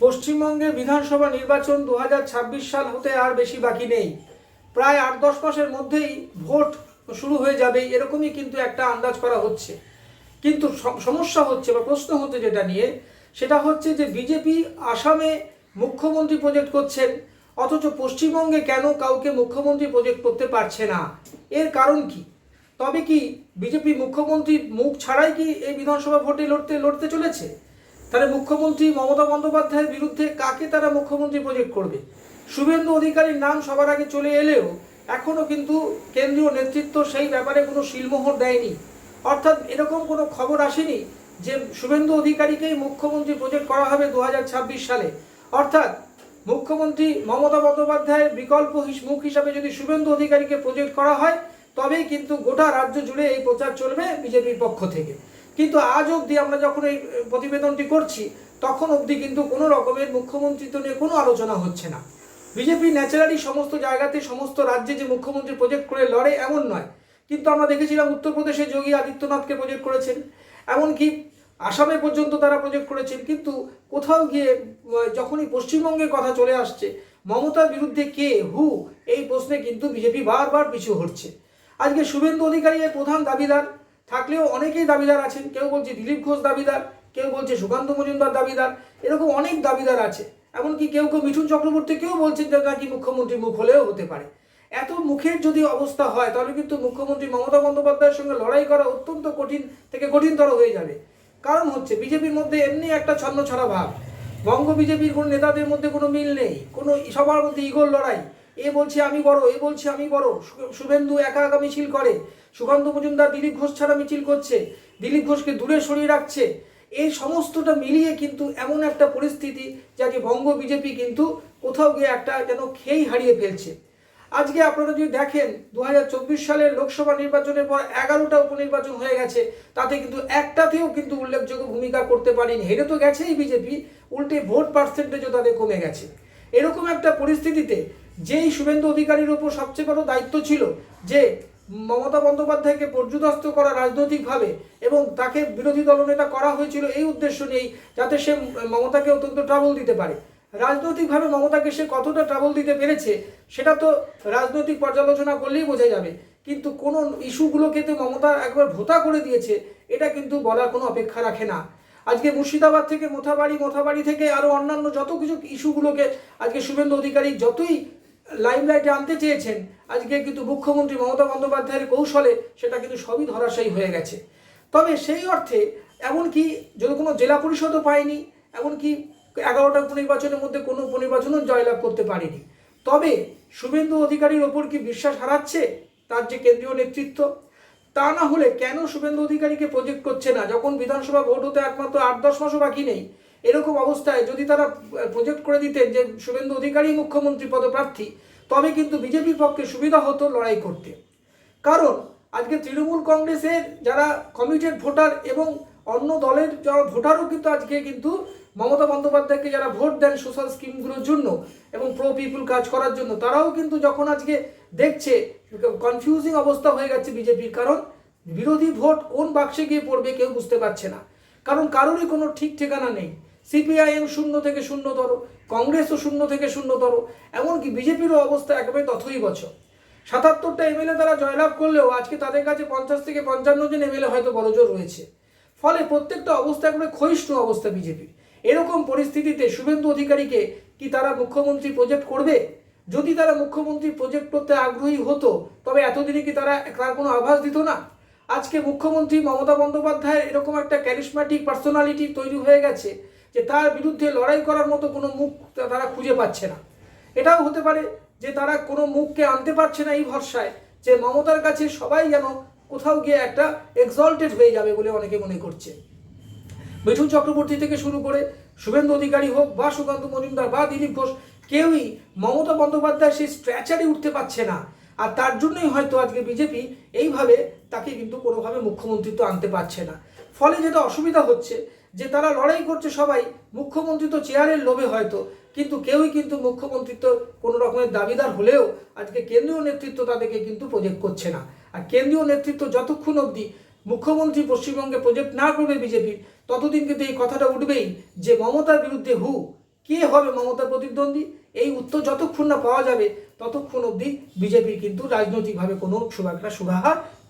পশ্চিমবঙ্গে বিধানসভা নির্বাচন দু হাজার ছাব্বিশ সাল হতে আর বেশি বাকি নেই। প্রায় আট দশ মাসের মধ্যেই ভোট শুরু হয়ে যাবে, এরকমই কিন্তু একটা আন্দাজ করা হচ্ছে। কিন্তু সমস্যা হচ্ছে বা প্রশ্ন হচ্ছে যেটা নিয়ে, সেটা হচ্ছে যে বিজেপি আসামে মুখ্যমন্ত্রী প্রজেক্ট করছেন, অথচ পশ্চিমবঙ্গে কেন কাউকে মুখ্যমন্ত্রী প্রজেক্ট করতে পারছে না? এর কারণ কি? তবে কি বিজেপি মুখ্যমন্ত্রীর মুখ ছাড়াই কি এই বিধানসভা ভোটে লড়তে লড়তে চলেছে? তাহলে মুখ্যমন্ত্রী মমতা বন্দ্যোপাধ্যায়ের বিরুদ্ধে কাকে তারা মুখ্যমন্ত্রী প্রজেক্ট করবে? শুভেন্দু অধিকারীর নাম সবার আগে চলে এলেও এখনও কিন্তু কেন্দ্রীয় নেতৃত্ব সেই ব্যাপারে কোনো শিলমোহর দেয়নি। অর্থাৎ এরকম কোনো খবর আসেনি যে শুভেন্দু অধিকারীকেই মুখ্যমন্ত্রী প্রজেক্ট করা হবে দু হাজার ছাব্বিশ সালে। অর্থাৎ মুখ্যমন্ত্রী মমতা বন্দ্যোপাধ্যায়ের বিকল্প মুখ হিসাবে যদি শুভেন্দু অধিকারীকে প্রজেক্ট করা হয়, তবেই কিন্তু গোটা রাজ্য জুড়ে এই প্রচার চলবে বিজেপির পক্ষ থেকে। কিন্তু আজ অবধি আমরা যখন এই প্রতিবেদনটি করছি, তখন অবধি কিন্তু কোনো রকমের মুখ্যমন্ত্রিত্ব নিয়ে কোনো আলোচনা হচ্ছে না। বিজেপি ন্যাচারালি সমস্ত জায়গাতে, সমস্ত রাজ্যে যে মুখ্যমন্ত্রী প্রজেক্ট করে লড়ে, এমন নয়। কিন্তু আমরা দেখেছিলাম উত্তরপ্রদেশে যোগী আদিত্যনাথকে প্রজেক্ট করেছেন, এমনকি আসামে পর্যন্ত তারা প্রজেক্ট করেছেন, কিন্তু কোথাও গিয়ে যখনই পশ্চিমবঙ্গের কথা চলে আসছে, মমতার বিরুদ্ধে কে, হু, এই প্রশ্নে কিন্তু বিজেপি বারবার পিছু হচ্ছে আজকে শুভেন্দু অধিকারী এর প্রধান দাবিদার থাকলেও অনেকেই দাবিদার আছেন। কেউ বলছে দিলীপ ঘোষ দাবিদার, কেউ বলছে সুকান্ত মজুমদার দাবিদার, এরকম অনেক দাবিদার আছে। এমনকি কেউ কেউ মিঠুন চক্রবর্তী কেউ বলছেন যে নাকি মুখ্যমন্ত্রী মুখ হলেও হতে পারে। এত মুখের যদি অবস্থা হয়, তাহলে কিন্তু মুখ্যমন্ত্রী মমতা বন্দ্যোপাধ্যায়ের সঙ্গে লড়াই করা অত্যন্ত কঠিন থেকে কঠিনতর হয়ে যাবে। কারণ হচ্ছে বিজেপির মধ্যে এমনি একটা ছন্ন ছড়া ভাব। বঙ্গ বিজেপির কোনো নেতাদের মধ্যে কোনো মিল নেই, কোনো সবার মধ্যে ইগোর লড়াই। এ বলছে আমি বড় এ বলছে আমি বড় শুভেন্দু একা একা মিছিল করে। সুকান্ত মজুমদার দিলীপ ঘোষ ছাড়া মিছিল করছে। দিলীপ ঘোষকে দূরে সরিয়ে রাখছে। এই সমস্তটা মিলিয়ে কিন্তু এমন একটা পরিস্থিতি যা যাকে বঙ্গ বিজেপি কিন্তু কোথাও গিয়ে একটা যেন খেই হারিয়ে ফেলছে। আজকে আপনারা যদি দেখেন দু হাজার চব্বিশ সালের লোকসভা নির্বাচনের পর এগারোটা উপনির্বাচন হয়ে গেছে। তাতে কিন্তু একটাতেও কিন্তু উল্লেখযোগ্য ভূমিকা করতে পারেনি। হেরে তো গেছেই বিজেপি, উল্টে ভোট পার্সেন্টেজও তাদের কমে গেছে। এরকম একটা পরিস্থিতিতে যেই শুভেন্দু অধিকারীর ওপর সবচেয়ে বড় দায়িত্ব ছিল যে মমতা বন্দ্যোপাধ্যায়কে পর্যুদস্ত করা রাজনৈতিকভাবে এবং তাকে বিরোধী দলনেতা করা হয়েছিল এই উদ্দেশ্য নিয়েই যাতে সে মমতাকে অত্যন্ত ট্রাবল দিতে পারে। রাজনৈতিকভাবে মমতাকে সে কতটা ট্রাবল দিতে পেরেছে সেটা তো রাজনৈতিক পর্যালোচনা করলেই বোঝা যাবে। কিন্তু কোন ইস্যুগুলোকে তো মমতা একবার ভোতা করে দিয়েছে, এটা কিন্তু বলার কোনো অপেক্ষা রাখে না। আজকে মুর্শিদাবাদ থেকে মোথাবাড়ি মোথাবাড়ি থেকে আরও অন্যান্য যত কিছু ইস্যুগুলোকে আজকে শুভেন্দু অধিকারী যতই লাইমলাইটে আনতে চেয়েছেন, আজকে কিন্তু মুখ্যমন্ত্রী মমতা বন্দ্যোপাধ্যায়ের কৌশলে সেটা কিন্তু সবই ধরাশায়ী হয়ে গেছে। তবে সেই অর্থে এমনকি যদি কোনো জেলা পরিষদও পায়নি, এমনকি এগারোটা উপনির্বাচনের মধ্যে কোনো উপনির্বাচনও জয়লাভ করতে পারেনি। তবে শুভেন্দু অধিকারীর ওপর কি বিশ্বাস হারাচ্ছে? তার যে কেন্দ্রীয় নেতৃত্ব, তা না হলে কেন শুভেন্দু অধিকারীকে প্রজেক্ট করছে না? যখন বিধানসভা ভোট হতে একমাত্র আট দশ মাসও বাকি নেই এরকম অবস্থায় যদি তারা প্রজেক্ট করে দিতেন যে শুভেন্দু অধিকারী মুখ্যমন্ত্রী পদপ্রার্থী, তবে কিন্তু বিজেপির পক্ষে সুবিধা হতো লড়াই করতে। কারণ আজকে তৃণমূল কংগ্রেসের যারা কমিটেড ভোটার এবং অন্য দলের যারা ভোটারও কিন্তু আজকে কিন্তু মমতা বন্দ্যোপাধ্যায়কে যারা ভোট দেন সোশ্যাল স্কিমগুলোর জন্য এবং প্রো পিপুল কাজ করার জন্য, তারাও কিন্তু যখন আজকে দেখছে কনফিউজিং অবস্থা হয়ে গেছে বিজেপির, কারণ বিরোধী ভোট কোন বাক্সে গিয়ে পড়বে কেউ বুঝতে পারছে না। কারণ কারোরই কোনো ঠিক ঠিকানা নেই। সিপিআইএম শূন্য থেকে শূন্যতর, কংগ্রেসও শূন্য থেকে শূন্যতর, এমনকি বিজেপিরও অবস্থা একেবারে তথই বছর সাতাত্তরটা এমএলএ তারা জয়লাভ করলেও আজকে তাদের কাছে পঞ্চাশ থেকে পঞ্চান্ন জন এমএলএ হয়তো বড়জোর রয়েছে। ফলে প্রত্যেকটা অবস্থা একেবারে ক্ষয়িষ্ণু অবস্থা বিজেপির। এরকম পরিস্থিতিতে শুভেন্দু অধিকারীকে কি তারা মুখ্যমন্ত্রী প্রজেক্ট করবে? যদি তারা মুখ্যমন্ত্রী প্রজেক্ট করতে আগ্রহী হতো, তবে এতদিনে কি তারা তার কোনো আভাস দিত না? আজকে মুখ্যমন্ত্রী মমতা বন্দ্যোপাধ্যায়ের এরকম একটা ক্যারিসম্যাটিক পার্সোনালিটি তৈরি হয়ে গেছে যে তার বিরুদ্ধে লড়াই করার মতো কোনো মুখ তারা খুঁজে পাচ্ছে না। এটাও হতে পারে যে তারা কোনো মুখকে আনতে পারছে না এই ভরসায় যে মমতার কাছে সবাই যেন কোথাও গিয়ে একটা এক্সল্টেড হয়ে যাবে বলে অনেকে মনে করছে। মিঠুন চক্রবর্তী থেকে শুরু করে শুভেন্দু অধিকারী হোক বা সুকান্ত মজুমদার বা দিলীপ ঘোষ, কেউই মমতা বন্দ্যোপাধ্যায় সেই স্ট্র্যাচারে উঠতে পারছে না। আর তার জন্যই হয়তো আজকে বিজেপি এইভাবে তাকে কিন্তু কোনোভাবে মুখ্যমন্ত্রিত্ব আনতে পারছে না। ফলে যেটা অসুবিধা হচ্ছে যে তারা লড়াই করছে সবাই, মুখ্যমন্ত্রী তো চেয়ারের লোভে হয়তো, কিন্তু কেউই কিন্তু মুখ্যমন্ত্রিত্ব কোনো রকমের দাবিদার হলেও আজকে কেন্দ্রীয় নেতৃত্ব তাদেরকে কিন্তু প্রজেক্ট করছে না। আর কেন্দ্রীয় নেতৃত্ব যতক্ষণ অবধি মুখ্যমন্ত্রী পশ্চিমবঙ্গে প্রজেক্ট না করবে বিজেপি, ততদিন কিন্তু এই কথাটা উঠবেই যে মমতার বিরুদ্ধে হু কে হবে মমতার প্রতিদ্বন্দ্বী? এই উত্তর যতক্ষণ না পাওয়া যাবে, ততক্ষণ অবধি বিজেপির কিন্তু রাজনৈতিকভাবে কোনো একটা সুরাহা